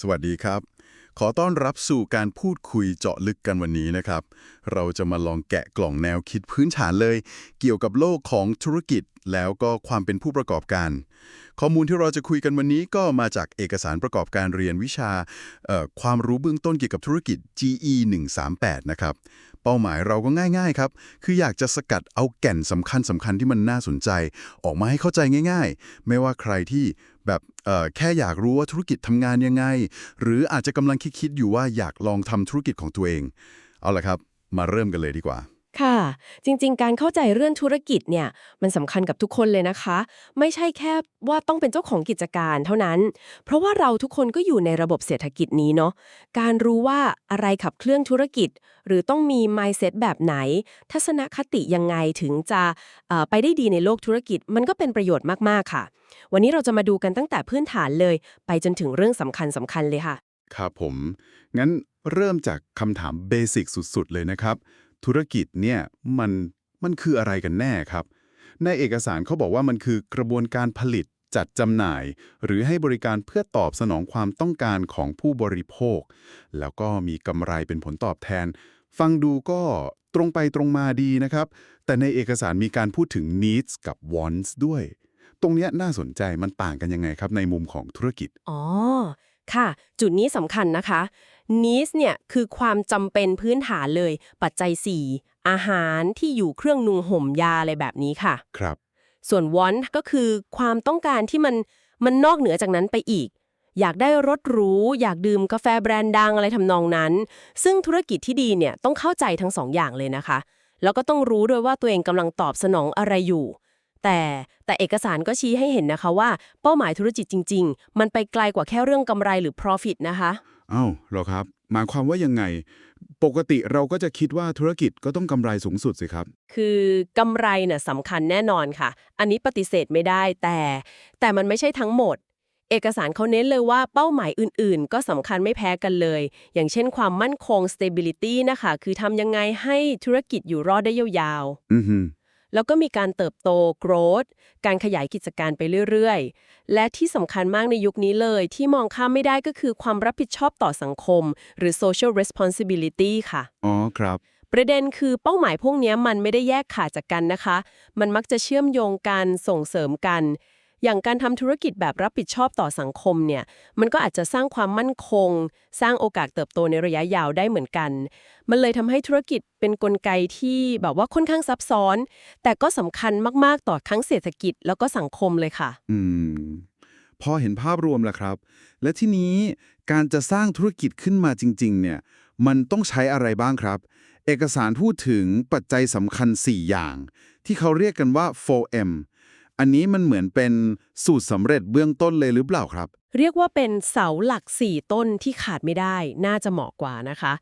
สวัสดีครับ ขอต้อนรับสู่การพูดคุยเจาะลึกกันวันนี้นะครับ เราจะมาลองแกะกล่องแนวคิดพื้นฐานเลย เกี่ยวกับโลกของธุรกิจแล้วก็ความเป็นผู้ประกอบการ ข้อมูลที่เราจะคุยกันวันนี้ก็มาจากเอกสารประกอบการเรียนวิชาความรู้เบื้องต้นเกี่ยวกับธุรกิจ GE 138นะครับเป้าหมายเราก็ง่าย ๆ ครับ คืออยากจะสกัดเอาแก่นสำคัญสำคัญที่มันน่าสนใจ ออกมาให้เข้าใจง่าย ๆ ไม่ว่าใครที่ แบบเอ่อแค่อยากรู้ว่าธุรกิจทำงานยังไง หรืออาจจะกำลังคิดๆอยู่ว่าอยากลองทำธุรกิจของตัวเอง เอาละครับ มาเริ่มกันเลยดีกว่าค่ะ จริง ๆ การเข้าใจเรื่องธุรกิจเนี่ยมันสำคัญกับทุกคนเลยนะคะ ไม่ใช่แค่ว่าต้องเป็นเจ้าของกิจการเท่านั้น เพราะว่าเราทุกคนก็อยู่ในระบบเศรษฐกิจนี้เนาะการรู้ว่าอะไรขับเคลื่อนธุรกิจ หรือต้องมี mindset แบบไหน ทัศนคติยังไงถึงจะไปได้ดีในโลกธุรกิจ มันก็เป็นประโยชน์มากๆค่ะ วันนี้เราจะมาดูกันตั้งแต่พื้นฐานเลย ไปจนถึงเรื่องสำคัญสำคัญเลยค่ะ ครับผม งั้นเริ่มจากคำถามเบสิกสุดๆ เลยนะครับ ธุรกิจเนี่ยมันมันคืออะไรกันแน่ครับ ในเอกสารเขาบอกว่ามันคือกระบวนการผลิตจัดจำหน่าย หรือให้บริการเพื่อตอบสนองความต้องการของผู้บริโภค แล้วก็มีกำไรเป็นผลตอบแทน ฟังดูก็ตรงไปตรงมาดีนะครับ แต่ในเอกสารมีการพูดถึง needs กับ wants ด้วย ตรงเนี้ยน่าสนใจมันต่างกันยังไงครับในมุมของธุรกิจ อ๋อ ค่ะ จุดนี้สำคัญนะคะ needs เนี่ยคือความจำเป็นพื้นฐานเลย ปัจจัย 4 อาหารที่อยู่เครื่องนุงห่มยาอะไรแบบนี้ค่ะ ครับ ส่วน want ก็คือความต้องการที่มันมันนอกเหนือจากนั้นไปอีก อยากได้รถหรู อยากดื่มกาแฟแบรนด์ดังอะไรทำนองนั้น ซึ่งธุรกิจที่ดีเนี่ยต้องเข้าใจทั้งสองอย่างเลยนะคะ แล้วก็ต้องรู้ด้วยว่าตัวเองกำลังตอบสนองอะไรอยู่ แต่แต่เอกสารก็ชี้ให้เห็นนะคะว่าเป้าหมายธุรกิจจริง ๆ มันไปไกลกว่าแค่เรื่องกำไรหรือ profit นะคะอ้าวเหรอครับหมายความว่ายังไง ปกติเราก็จะคิดว่าธุรกิจก็ต้องกำไรสูงสุดสิครับ คือกำไรเนี่ยสำคัญแน่นอนค่ะ อันนี้ปฏิเสธไม่ได้แต่ แต่มันไม่ใช่ทั้งหมด เอกสารเขาเน้นเลยว่าเป้าหมายอื่นๆ ก็สำคัญไม่แพ้กันเลย อย่างเช่นความมั่นคง stability นะคะ คือทำยังไงให้ธุรกิจอยู่รอดได้ยาวๆอือฮึ แล้วก็มีการเติบโต growth การขยายกิจการไปเรื่อยๆ และที่สำคัญมากในยุคนี้เลยที่มองข้ามไม่ได้ก็คือความรับผิดชอบต่อสังคม หรือ social responsibility ค่ะ อ๋อครับ ประเด็นคือเป้าหมายพวกเนี้ยมันไม่ได้แยกขาดจากกันนะคะ มันมักจะเชื่อมโยงกันส่งเสริมกัน อย่างการทำธุรกิจแบบรับผิดชอบต่อสังคมเนี่ย มันก็อาจจะสร้างความมั่นคง สร้างโอกาสเติบโตในระยะยาวได้เหมือนกัน มันเลยทำให้ธุรกิจเป็นกลไกที่แบบว่าค่อนข้างซับซ้อน แต่ก็สำคัญมาก ๆ ต่อทั้งเศรษฐกิจแล้วก็สังคมเลยค่ะ อืม พอเห็นภาพรวมแล้วครับ และที่นี้การจะสร้างธุรกิจขึ้นมาจริง ๆ เนี่ย มันต้องใช้อะไรบ้างครับ เอกสารพูดถึงปัจจัยสำคัญ 4 อย่าง ที่เขาเรียกกันว่า 4M อันนี้มันเหมือนเป็นสูตรสำเร็จเบื้องต้นเลยหรือเปล่าครับ เรียกว่าเป็นเสาหลัก 4 ต้นที่ขาดไม่ได้ น่าจะเหมาะกว่านะคะ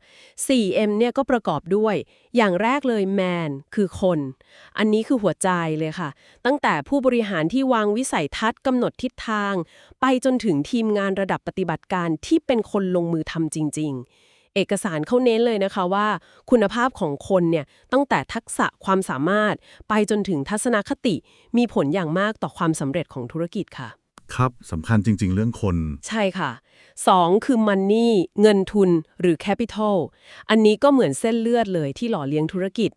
4M เนี่ยก็ประกอบด้วย อย่างแรกเลย man คือคน อันนี้คือหัวใจเลยค่ะ ตั้งแต่ผู้บริหารที่วางวิสัยทัศน์กำหนดทิศทาง ไปจนถึงทีมงานระดับปฏิบัติการที่เป็นคนลงมือทำจริง ๆ เอกสารเขาเน้นเลยนะคะว่า คุณภาพของคนเนี่ยตั้งแต่ทักษะความสามารถ ไปจนถึงทัศนคติ มีผลอย่างมากต่อความสำเร็จของธุรกิจค่ะ ครับสำคัญจริง ๆ เรื่องคน ใช่ค่ะ 2 คือ Money เงินทุนหรือ Capital อันนี้ก็เหมือนเส้นเลือดเลยที่หล่อเลี้ยงธุรกิจ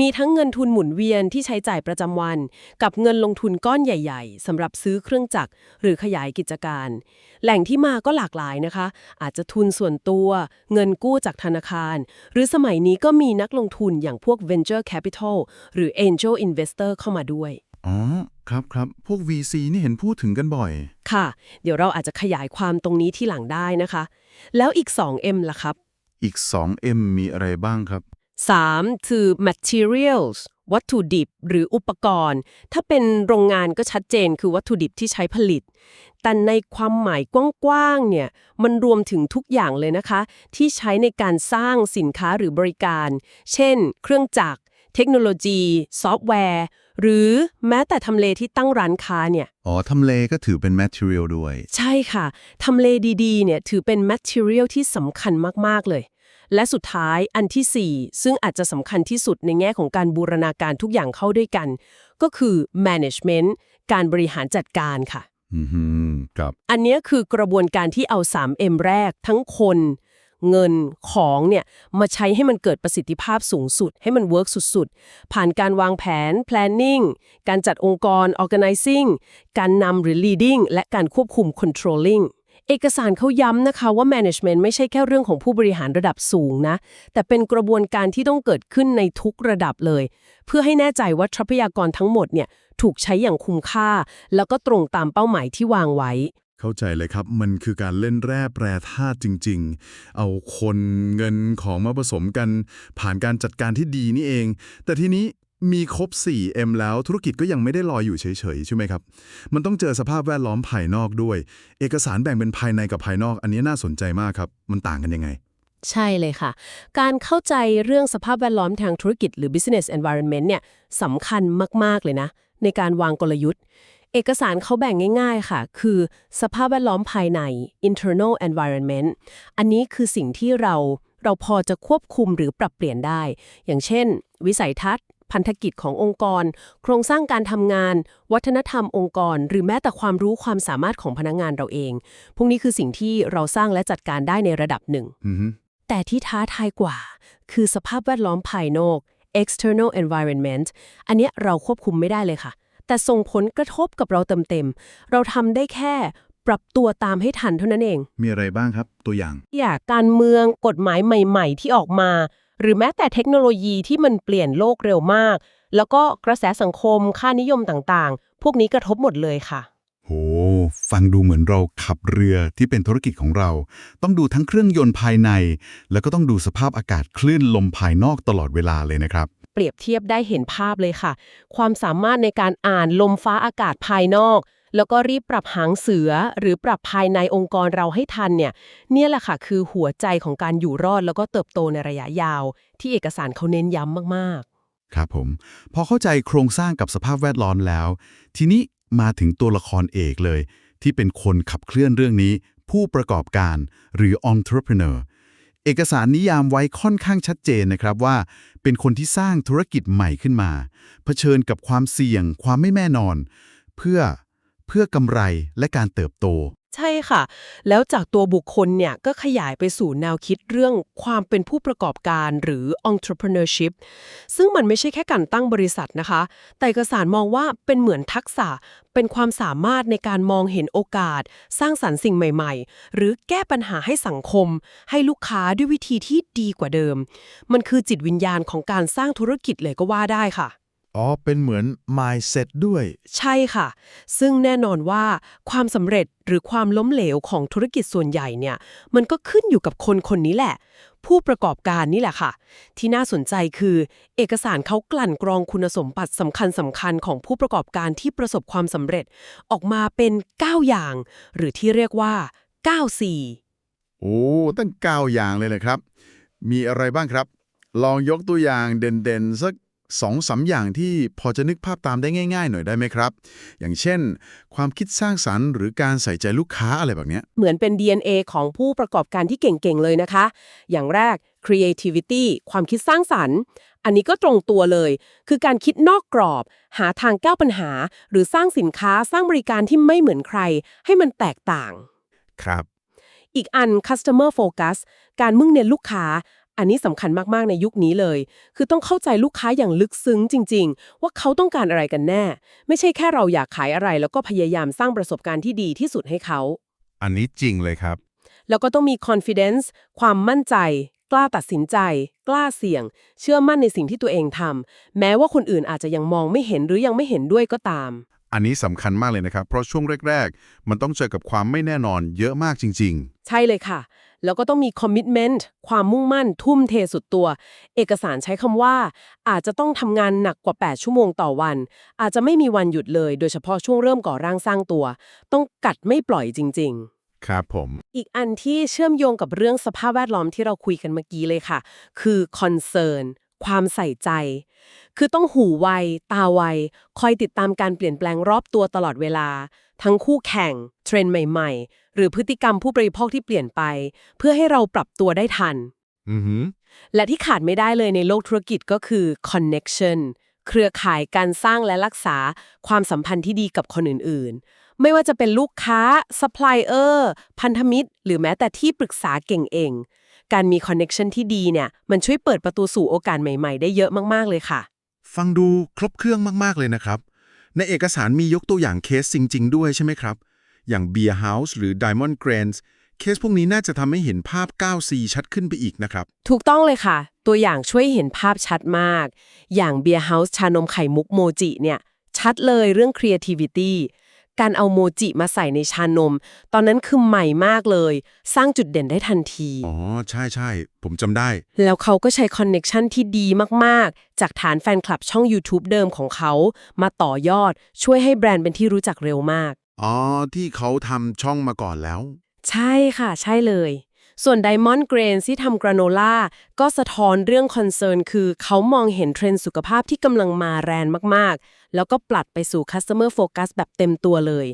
มีทั้งเงินทุนหมุนเวียนที่ใช้จ่ายประจำวัน กับเงินลงทุนก้อนใหญ่ๆสำหรับซื้อเครื่องจักรหรือขยายกิจการ แหล่งที่มาก็หลากหลายนะคะ อาจจะทุนส่วนตัว เงินกู้จากธนาคาร หรือสมัยนี้ก็มีนักลงทุนอย่างพวก Venture Capital หรือ Angel Investor เข้ามาด้วย อ๋อ ครับครับ พวก VC นี่เห็นพูดถึงกันบ่อย ค่ะ เดี๋ยวเราอาจจะขยายความตรงนี้ที่หลังได้นะคะ แล้วอีก 2M ล่ะครับ อีก 2M มีอะไรบ้างครับ 3. คือ materials วัตถุดิบหรืออุปกรณ์ ถ้าเป็นโรงงานก็ชัดเจนคือวัตถุดิบที่ใช้ผลิต แต่ในความหมายกว้างๆเนี่ยมันรวมถึงทุกอย่างเลยนะคะ ที่ใช้ในการสร้างสินค้าหรือบริการ เช่น เครื่องจักร เทคโนโลยี ซอฟต์แวร์ หรือแม้แต่ทำเลที่ตั้งร้านค้าเนี่ย อ๋อ ทำเลก็ถือเป็น material ด้วย ใช่ค่ะ ทำเลดีๆ เนี่ยถือเป็น material ที่สำคัญมาก ๆ เลย และสุดท้ายอันที่ 4 ซึ่งอาจจะสำคัญที่สุดในแง่ของการบูรณาการทุกอย่างเข้าด้วยกัน ก็คือ management การบริหารจัดการค่ะ อือหือครับ อันเนี้ยคือกระบวนการที่เอา 3M แรกทั้งคน เงินของเนี่ยมาใช้ให้มันเกิดประสิทธิภาพสูงสุด ให้มันเวิร์กสุดๆ ผ่านการวางแผน planning การจัดองค์กร organizing การนำหรือ leading และการควบคุม controlling เอกสารเขาย้ำนะคะว่า management ไม่ใช่แค่เรื่องของผู้บริหารระดับสูงนะ แต่เป็นกระบวนการที่ต้องเกิดขึ้นในทุกระดับเลย เพื่อให้แน่ใจว่าทรัพยากรทั้งหมดเนี่ยถูกใช้อย่างคุ้มค่า แล้วก็ตรงตามเป้าหมายที่วางไว้ เข้าใจเลยครับ มันคือการเล่นแร่แปรธาตุจริง ๆ เอาคนเงินของมาผสมกัน ผ่านการจัดการที่ดีนี่เอง แต่ทีนี้มีครบ 4M แล้วธุรกิจก็ยังไม่ได้ลอยอยู่เฉยๆ ใช่ไหมครับ มันต้องเจอสภาพแวดล้อมภายนอกด้วย เอกสารแบ่งเป็นภายในกับภายนอก อันนี้น่าสนใจมากครับ มันต่างกันยังไง ใช่เลยค่ะ การเข้าใจเรื่องสภาพแวดล้อมทางธุรกิจหรือ business environment เนี่ยสำคัญมากๆเลยนะ ในการวางกลยุทธ์ เอกสารเขาแบ่งง่าย ๆ ค่ะ คือสภาพแวดล้อมภายใน internal environment อันนี้คือสิ่งที่เราเราพอจะควบคุมหรือปรับเปลี่ยนได้ อย่างเช่น วิสัยทัศน์ พันธกิจขององค์กร โครงสร้างการทำงาน วัฒนธรรมองค์กร หรือแม้แต่ความรู้ความสามารถของพนักงานเราเอง พวกนี้คือสิ่งที่เราสร้างและจัดการได้ในระดับหนึ่งอือฮึแต่ที่ท้าทายกว่า คือสภาพแวดล้อมภายนอก external environment อันเนี้ยเราควบคุมไม่ได้เลยค่ะ แต่ส่งผลกระทบกับเราเต็มๆ เราทำได้แค่ปรับตัวตามให้ทันเท่านั้นเอง มีอะไรบ้างครับตัวอย่าง อยากการเมืองกฎหมายใหม่ ๆ ที่ออกมา หรือแม้แต่เทคโนโลยีที่มันเปลี่ยนโลกเร็วมาก แล้วก็กระแสสังคมค่านิยมต่างๆ พวกนี้กระทบหมดเลยค่ะ โห ฟังดูเหมือนเราขับเรือที่เป็นธุรกิจของเรา ต้องดูทั้งเครื่องยนต์ภายใน แล้วก็ต้องดูสภาพอากาศคลื่นลมภายนอกตลอดเวลาเลยนะครับ เปรียบเทียบได้เห็นภาพเลยค่ะ ความสามารถในการอ่านลมฟ้าอากาศภายนอก แล้วก็รีบปรับหางเสือ หรือปรับภายในองค์กรเราให้ทันเนี่ยเนี่ยแหละค่ะคือหัวใจของการอยู่รอดแล้วก็เติบโตในระยะยาว ที่เอกสารเขาเน้นย้ำมากๆ ครับผมพอเข้าใจโครงสร้างกับสภาพแวดล้อมแล้ว ทีนี้มาถึงตัวละครเอกเลย ที่เป็นคนขับเคลื่อนเรื่องนี้ ผู้ประกอบการหรือ entrepreneur เอกสารนิยามไว้ค่อนข้างชัดเจนนะครับว่า เป็นคนที่สร้างธุรกิจใหม่ขึ้นมา เผชิญกับความเสี่ยง ความไม่แน่นอน เพื่อเพื่อกำไรและการเติบโต ใช่ค่ะ แล้วจากตัวบุคคลเนี่ยก็ขยายไปสู่แนวคิดเรื่องความเป็นผู้ประกอบการหรือ entrepreneurship ซึ่งมันไม่ใช่แค่การตั้งบริษัทนะคะ แต่เอกสารมองว่าเป็นเหมือนทักษะ เป็นความสามารถในการมองเห็นโอกาส สร้างสรรค์สิ่งใหม่ๆ หรือแก้ปัญหาให้สังคม ให้ลูกค้าด้วยวิธีที่ดีกว่าเดิม มันคือจิตวิญญาณของการสร้างธุรกิจเลยก็ว่าได้ค่ะ อ๋อ เป็นเหมือน mindset ด้วย ใช่ค่ะ ซึ่งแน่นอนว่าความสำเร็จหรือความล้มเหลวของธุรกิจส่วนใหญ่เนี่ย มันก็ขึ้นอยู่กับคนคนนี้แหละ ผู้ประกอบการนี่แหละค่ะ ที่น่าสนใจคือ เอกสารเขากลั่นกรองคุณสมบัติสำคัญสำคัญของผู้ประกอบการที่ประสบความสำเร็จ ออกมาเป็น 9 อย่าง หรือที่เรียกว่า9 4โอ้ ตั้ง 9 อย่างเลยนะครับ มีอะไรบ้างครับ ลองยกตัวอย่างเด่นๆสัก สองสามอย่างที่พอจะนึกภาพตามได้ง่าย ๆ หน่อยได้ไหมครับ อย่างเช่น ความคิดสร้างสรรค์หรือการใส่ใจลูกค้าอะไรแบบเนี้ยเหมือนเป็น DNA ของผู้ประกอบการที่เก่งๆเลยนะคะ อย่างแรก creativity ความคิดสร้างสรรค์ อันนี้ก็ตรงตัวเลย คือการคิดนอกกรอบ หาทางแก้ปัญหา หรือสร้างสินค้าสร้างบริการที่ไม่เหมือนใคร ให้มันแตกต่าง ครับ อีกอัน customer focus การมุ่งเน้นลูกค้า อันนี้สำคัญมาก ๆ ในยุคนี้เลย คือต้องเข้าใจลูกค้าอย่างลึกซึ้งจริง ๆ ว่าเขาต้องการอะไรกันแน่ ไม่ใช่แค่เราอยากขายอะไร แล้วก็พยายามสร้างประสบการณ์ที่ดีที่สุดให้เขา อันนี้จริงเลยครับ แล้วก็ต้องมี confidence ความมั่นใจ กล้าตัดสินใจ กล้าเสี่ยง เชื่อมั่นในสิ่งที่ตัวเองทำแม้ว่าคนอื่นอาจจะยังมองไม่เห็นหรือยังไม่เห็นด้วยก็ตาม อันนี้สำคัญมากเลยนะครับ เพราะช่วงแรก ๆ มันต้องเจอกับความไม่แน่นอนเยอะมากจริงใช่เลยค่ะ แล้วก็ต้องมี commitment ความมุ่งมั่นทุ่มเทสุดตัว เอกสารใช้คำว่า อาจจะต้องทำงานหนักกว่า 8 ชั่วโมงต่อวัน อาจจะไม่มีวันหยุดเลย โดยเฉพาะช่วงเริ่มก่อร่างสร้างตัว ต้องกัดไม่ปล่อยจริงๆๆครับผม อีกอันที่เชื่อมโยงกับเรื่องสภาพแวดล้อมที่เราคุยกันเมื่อกี้เลยค่ะ คือ concern ความใส่ใจ คือต้องหูไว ตาไว คอยติดตามการเปลี่ยนแปลงรอบตัวตลอดเวลา ทั้งคู่แข่ง เทรนด์ใหม่ๆห รือพฤติกรรมผู้บริโภคที่เปลี่ยนไป เพื่อให้เราปรับตัวได้ทันอือหือและที่ขาดไม่ได้เลยในโลกธุรกิจก็คือ connection เครือข่ายการสร้างและรักษาความสัมพันธ์ที่ดีกับคนอื่น ๆ ไม่ว่าจะเป็นลูกค้าซัพพลายเออร์พันธมิตร หรือแม้แต่ที่ปรึกษาเก่งเองการมีคอนเน็ชันที่ดีเนี่ย มันช่วยเปิดประตูสู่โอกาสใหม่ ๆ ได้เยอะมาก ๆ เลยค่ะ ฟังดูครบเครื่องมาก ๆ เลยนะครับ ในเอกสารมียกตัวอย่างเคสจริง ๆ ด้วยใช่ไหมครับ อย่าง Beer House หรือ Diamond Grains เคสพวกนี้น่าจะทำให้เห็นภาพ 9C ชัดขึ้นไปอีกนะครับ ถูกต้องเลยค่ะ ตัวอย่างช่วยเห็นภาพชัดมาก อย่าง Beer House ชานมไข่มุกโมจิเนี่ย ชัดเลยเรื่อง creativity การเอาโมจิมาใส่ในชานม ตอนนั้นคือใหม่มากเลย สร้างจุดเด่นได้ทันที อ๋อ ใช่ใช่ ผมจำได้ แล้วเขาก็ใช้คอนเน็ชันที่ดีมาก ๆ จากฐานแฟนคลับช่อง YouTube เดิมของเขา มาต่อยอดช่วยให้แบรนด์เป็นที่รู้จักเร็วมาก อ๋อ ที่เขาทำช่องมาก่อนแล้ว ใช่ค่ะ ใช่เลย ส่วน Diamond Grain ที่ทำกราโนล่าก็สะท้อนเรื่องคอนเซิร์นคือเขามองเห็นเทรนด์สุขภาพที่กำลังมาแรงมาก ๆ แล้วก็ปลัดไปสู่ Customer Focus แบบเต็มตัวเลย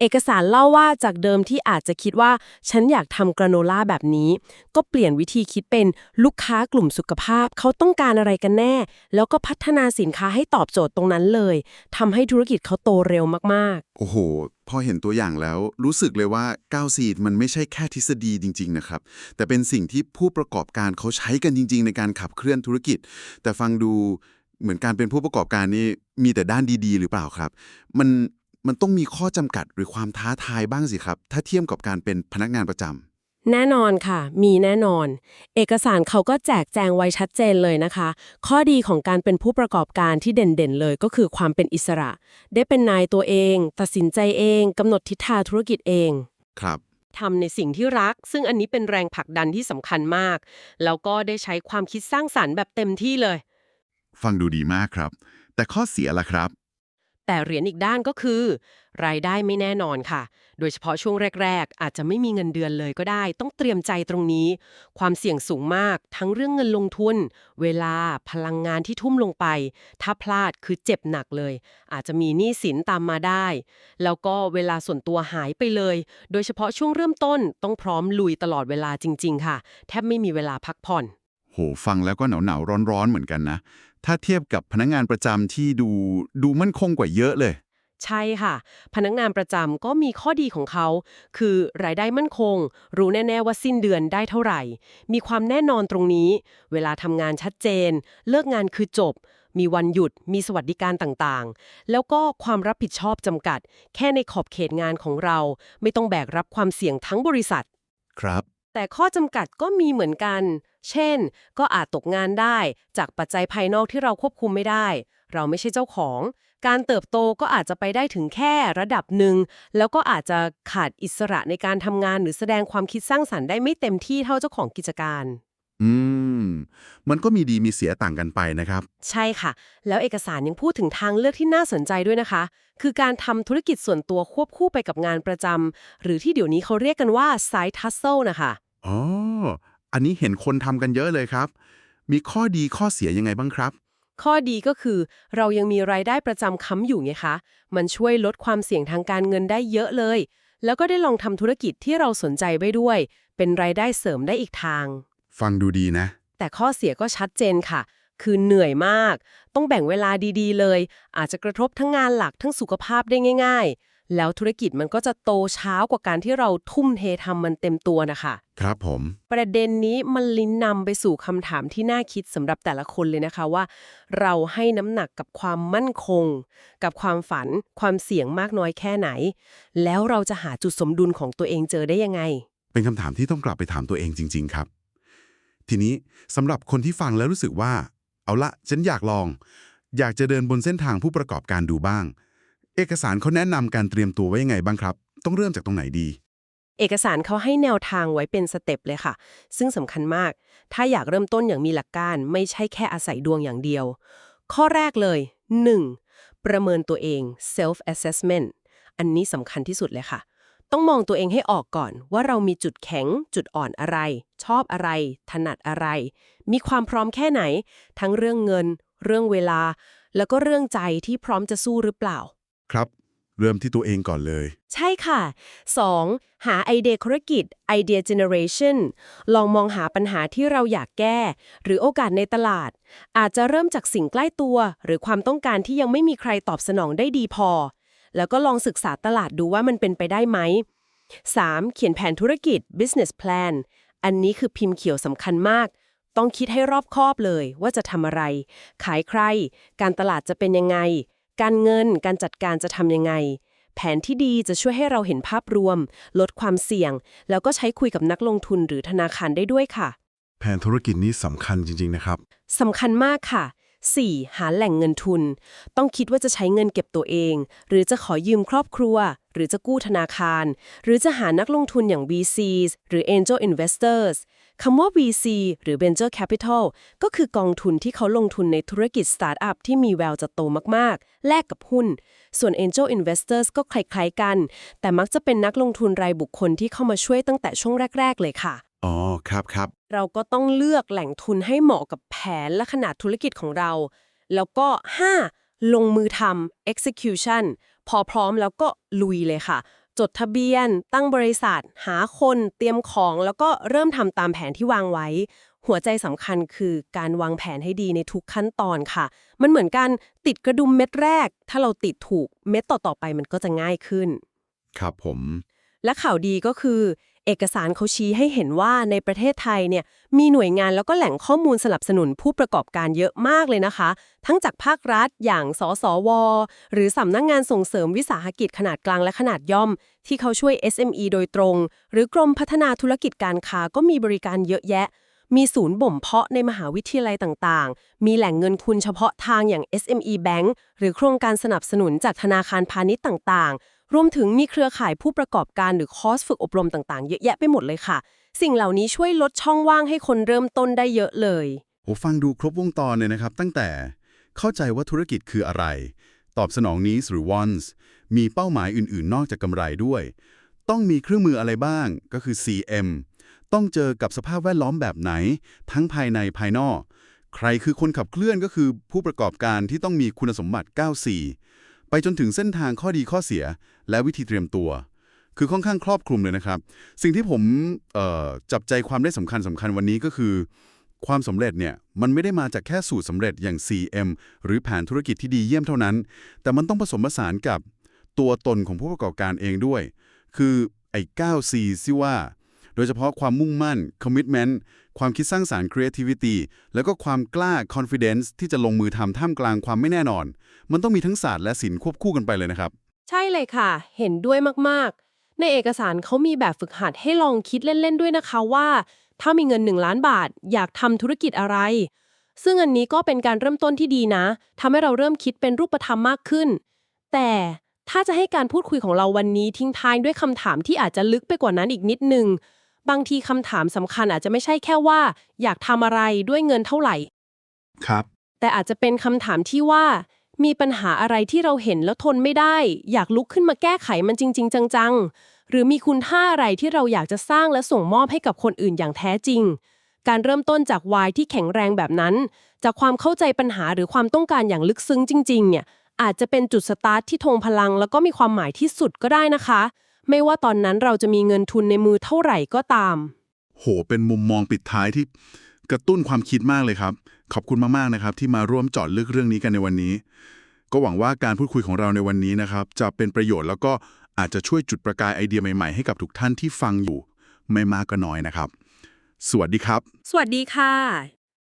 เอกสารเล่าว่าจากเดิมที่อาจจะคิดว่า ฉันอยากทำกราโนล่าแบบนี้ ก็เปลี่ยนวิธีคิดเป็นลูกค้ากลุ่มสุขภาพ เขาต้องการอะไรกันแน่ แล้วก็พัฒนาสินค้าให้ตอบโจทย์ตรงนั้นเลยทำให้ธุรกิจเขาโตเร็วมากๆ โอ้โห พอเห็นตัวอย่างแล้วรู้สึกเลยว่าก้าวซีดมันไม่ใช่แค่ทฤษฎีจริง ๆ นะครับ แต่เป็นสิ่งที่ผู้ประกอบการเขาใช้กันจริง ๆ ในการขับเคลื่อนธุรกิจ แต่ฟังดูเหมือนการเป็นผู้ประกอบการนี่มีแต่ด้านดี ๆ หรือเปล่าครับ มัน มันต้องมีข้อจำกัดหรือความท้าทายบ้างสิครับ ถ้าเทียบกับการเป็นพนักงานประจำแน่นอนค่ะ มีแน่นอน เอกสารเขาก็แจกแจงไว้ชัดเจนเลยนะคะ ข้อดีของการเป็นผู้ประกอบการที่เด่นๆเลยก็คือความเป็นอิสระ ได้เป็นนายตัวเอง ตัดสินใจเองกำหนดทิศทางธุรกิจเอง ครับทำในสิ่งที่รัก ซึ่งอันนี้เป็นแรงผลักดันที่สำคัญมาก แล้วก็ได้ใช้ความคิดสร้างสรรค์แบบเต็มที่เลย ฟังดูดีมากครับ แต่ข้อเสียล่ะครับ แต่เหรียญอีกด้านก็คือ รายได้ไม่แน่นอนค่ะ โดยเฉพาะช่วงแรก ๆ อาจจะไม่มีเงินเดือนเลยก็ได้ ต้องเตรียมใจตรงนี้ ความเสี่ยงสูงมาก ทั้งเรื่องเงินลงทุน เวลาพลังงานที่ทุ่มลงไป ถ้าพลาดคือเจ็บหนักเลย อาจจะมีหนี้สินตามมาได้ แล้วก็เวลาส่วนตัวหายไปเลย โดยเฉพาะช่วงเริ่มต้นต้องพร้อมลุยตลอดเวลาจริง ๆ ค่ะ แทบไม่มีเวลาพักผ่อนโหฟังแล้วก็หนาวหนาวร้อนร้อนๆเหมือนกันนะ ถ้าเทียบกับพนักงานประจำที่ดูดูมั่นคงกว่าเยอะเลย ใช่ค่ะ พนักงานประจำก็มีข้อดีของเขา คือรายได้มั่นคง รู้แน่ๆว่าสิ้นเดือนได้เท่าไหร่ มีความแน่นอนตรงนี้ เวลาทำงานชัดเจน เลิกงานคือจบ มีวันหยุด มีสวัสดิการต่างๆ แล้วก็ความรับผิดชอบจำกัด แค่ในขอบเขตงานของเรา ไม่ต้องแบกรับความเสี่ยงทั้งบริษัท ครับ แต่ข้อจำกัดก็มีเหมือนกัน เช่น ก็อาจตกงานได้จากปัจจัยภายนอกที่เราควบคุมไม่ได้ เราไม่ใช่เจ้าของ การเติบโตก็อาจจะไปได้ถึงแค่ระดับหนึ่ง แล้วก็อาจจะขาดอิสระในการทำงานหรือแสดงความคิดสร้างสรรค์ได้ไม่เต็มที่เท่าเจ้าของกิจการ อืม มันก็มีดีมีเสียต่างกันไปนะครับ ใช่ค่ะ แล้วเอกสารยังพูดถึงทางเลือกที่น่าสนใจด้วยนะคะ คือการทำธุรกิจส่วนตัวควบคู่ไปกับงานประจำหรือที่เดี๋ยวนี้เขาเรียกกันว่า side hustle นะคะอ๋อ อันนี้เห็นคนทำกันเยอะเลยครับ มีข้อดีข้อเสียยังไงบ้างครับ ข้อดีก็คือเรายังมีรายได้ประจำค้ำอยู่ไงคะ มันช่วยลดความเสี่ยงทางการเงินได้เยอะเลย แล้วก็ได้ลองทำธุรกิจที่เราสนใจไปด้วย เป็นรายได้เสริมได้อีกทาง ฟังดูดีนะ แต่ข้อเสียก็ชัดเจนค่ะ คือเหนื่อยมาก ต้องแบ่งเวลาดีๆ เลย อาจจะกระทบทั้งงานหลักทั้งสุขภาพได้ง่าย ๆ แล้วธุรกิจมันก็จะโตช้ากว่าการที่เราทุ่มเททำมันเต็มตัวนะคะครับผม ประเด็นนี้มันลิ้นนำไปสู่คำถามที่น่าคิดสำหรับแต่ละคนเลยนะคะว่า เราให้น้ำหนักกับความมั่นคง กับความฝัน ความเสี่ยงมากน้อยแค่ไหน แล้วเราจะหาจุดสมดุลของตัวเองเจอได้ยังไง เป็นคำถามที่ต้องกลับไปถามตัวเองจริง ๆ ครับ ทีนี้สำหรับคนที่ฟังแล้วรู้สึกว่า เอาละฉันอยากลอง อยากจะเดินบนเส้นทางผู้ประกอบการดูบ้าง เอกสารเขาแนะนำการเตรียมตัวไว้ยังไงบ้างครับ ต้องเริ่มจากตรงไหนดี เอกสารเขาให้แนวทางไว้เป็นสเต็ปเลยค่ะ ซึ่งสำคัญมาก ถ้าอยากเริ่มต้นอย่างมีหลักการ ไม่ใช่แค่อาศัยดวงอย่างเดียว ข้อแรกเลย 1. ประเมินตัวเอง self assessment อันนี้สำคัญที่สุดเลยค่ะ ต้องมองตัวเองให้ออกก่อนว่าเรามีจุดแข็ง จุดอ่อนอะไร ชอบอะไร ถนัดอะไร มีความพร้อมแค่ไหน ทั้งเรื่องเงิน เรื่องเวลา แล้วก็เรื่องใจที่พร้อมจะสู้หรือเปล่า ครับ เริ่มที่ตัวเองก่อนเลย ใช่ค่ะ 2. หาไอเดียธุรกิจไอเดีย generation ลองมองหาปัญหาที่เราอยากแก้ หรือโอกาสในตลาด อาจจะเริ่มจากสิ่งใกล้ตัว หรือความต้องการที่ยังไม่มีใครตอบสนองได้ดีพอ แล้วก็ลองศึกษาตลาดดูว่ามันเป็นไปได้ไหม 3. เขียนแผนธุรกิจ business plan อันนี้คือพิมพ์เขียวสำคัญมาก ต้องคิดให้รอบคอบเลยว่าจะทำอะไร ขายใคร การตลาดจะเป็นยังไง การเงิน การจัดการจะทำยังไง แผนที่ดีจะช่วยให้เราเห็นภาพรวม ลดความเสี่ยง แล้วก็ใช้คุยกับนักลงทุนหรือธนาคารได้ด้วยค่ะ แผนธุรกิจนี้สำคัญจริง ๆ นะครับสำคัญมากค่ะ 4. หาแหล่งเงินทุน ต้องคิดว่าจะใช้เงินเก็บตัวเอง หรือจะขอยืมครอบครัว หรือจะกู้ธนาคาร หรือจะหานักลงทุนอย่าง VCs หรือ Angel Investors คำว่า VC หรือ Venture Capital ก็คือกองทุนที่เขาลงทุนในธุรกิจสตาร์ทอัพที่มีแววจะโตมากๆ แลกกับหุ้น ส่วน Angel Investors ก็คล้ายๆกัน แต่มักจะเป็นนักลงทุนรายบุคคลที่เข้ามาช่วยตั้งแต่ช่วงแรก ๆ เลยค่ะ อ๋อ ครับครับ เราก็ต้องเลือกแหล่งทุนให้เหมาะกับแผนและขนาดธุรกิจของเรา แล้วก็ 5. ลงมือทำ execution พอพร้อมแล้วก็ลุยเลยค่ะ จดทะเบียน ตั้งบริษัท หาคน เตรียมของ แล้วก็เริ่มทำตามแผนที่วางไว้ หัวใจสำคัญคือการวางแผนให้ดีในทุกขั้นตอนค่ะ มันเหมือนกันติดกระดุมเม็ดแรก ถ้าเราติดถูกเม็ดต่อๆไปมันก็จะง่ายขึ้น ครับผม และข่าวดีก็คือ เอกสารเขาชี้ให้เห็นว่าในประเทศไทยเนี่ยมีหน่วยงานแล้วก็แหล่งข้อมูลสนับสนุนผู้ประกอบการเยอะมากเลยนะคะ ทั้งจากภาครัฐอย่างสสว หรือสำนักงงานส่งเสริมวิสาหกิจขนาดกลางและขนาดย่อม ที่เขาช่วย SME โดยตรง หรือกรมพัฒนาธุรกิจการค้าก็มีบริการเยอะแยะ มีศูนย์บ่มเพาะในมหาวิทยาลัยต่างๆ มีแหล่งเงินทุนเฉพาะทางอย่าง SME Bank หรือโครงการสนับสนุนจากธนาคารพาณิชย์ต่างๆ รวมถึงมีเครือข่ายผู้ประกอบการหรือคอร์สฝึกอบรมต่างๆ เยอะแยะไปหมดเลยค่ะ สิ่งเหล่านี้ช่วยลดช่องว่างให้คนเริ่มต้นได้เยอะเลยโอฟังดูครบวงจรเลยนะครับ ตั้งแต่เข้าใจว่าธุรกิจคืออะไร ตอบสนอง needs หรือ wants มีเป้าหมายอื่นๆ นอกจากกำไรด้วย ต้องมีเครื่องมืออะไรบ้าง ก็คือ CM ต้องเจอกับสภาพแวดล้อมแบบไหน ทั้งภายในภายนอก ใครคือคนขับเคลื่อนก็คือผู้ประกอบการที่ต้องมีคุณสมบัติ 94 ไปจนถึงเส้นทางข้อดีข้อเสีย และวิธีเตรียมตัว คือค่อนข้างครอบคลุมเลยนะครับ สิ่งที่ผมจับใจความได้สำคัญสำคัญวันนี้ก็คือ ความสำเร็จเนี่ยมันไม่ได้มาจากแค่สูตรสำเร็จอย่าง CM หรือแผนธุรกิจที่ดีเยี่ยมเท่านั้น แต่มันต้องผสมผสานกับตัวตนของผู้ประกอบการเองด้วย คือไอ้ 9C ที่ว่า โดยเฉพาะความมุ่งมั่น commitment ความคิดสร้างสารรค์ creativity แล้วก็ความกล้า confidence ที่จะลงมือทำท่ามกลางความไม่แน่นอน มันต้องมีทั้งศาสตร์และศิลป์ควบคู่กันไปเลยนะครับ ใช่เลยค่ะ เห็นด้วยมากๆ ในเอกสารเขามีแบบฝึกหัดให้ลองคิดเล่น ๆ ด้วยนะคะว่า ถ้ามีเงิน 1 ล้านบาท อยากทำธุรกิจอะไร ซึ่งอันนี้ก็เป็นการเริ่มต้นที่ดีนะทำให้เราเริ่มคิดเป็นรูปธรรมมากขึ้น แต่ถ้าจะให้การพูดคุยของเราวันนี้ทิ้งท้ายด้วยคำถามที่อาจจะลึกไปกว่านั้นอีกนิดนึง บางทีคำถามสำคัญอาจจะไม่ใช่แค่ว่า อยากทำอะไรด้วยเงินเท่าไหร่ ครับ แต่อาจจะเป็นคำถามที่ว่า มีปัญหาอะไรที่เราเห็นแล้วทนไม่ได้ อยากลุกขึ้นมาแก้ไขมันจริง ๆ จังๆ หรือมีคุณค่าอะไรที่เราอยากจะสร้างและส่งมอบให้กับคนอื่นอย่างแท้จริง การเริ่มต้นจากวายที่แข็งแรงแบบนั้น จากความเข้าใจปัญหาหรือความต้องการอย่างลึกซึ้งจริง ๆ เนี่ยอาจจะเป็นจุดสตาร์ทที่ทงพลัง แล้วก็มีความหมายที่สุดก็ได้นะคะ ไม่ว่าตอนนั้นเราจะมีเงินทุนในมือเท่าไหร่ก็ตาม โห เป็นมุมมองปิดท้ายที่กระตุ้นความคิดมากเลยครับ ขอบคุณมาก ๆ นะครับ ที่มาร่วมเจาะลึกเรื่องนี้กันในวันนี้ ก็หวังว่าการพูดคุยของเราในวันนี้นะครับ จะเป็นประโยชน์แล้วก็อาจจะช่วยจุดประกายไอเดียใหม่ๆให้กับทุกท่านที่ฟังอยู่ ไม่มากก็น้อยนะครับ สวัสดีครับ สวัสดีค่ะ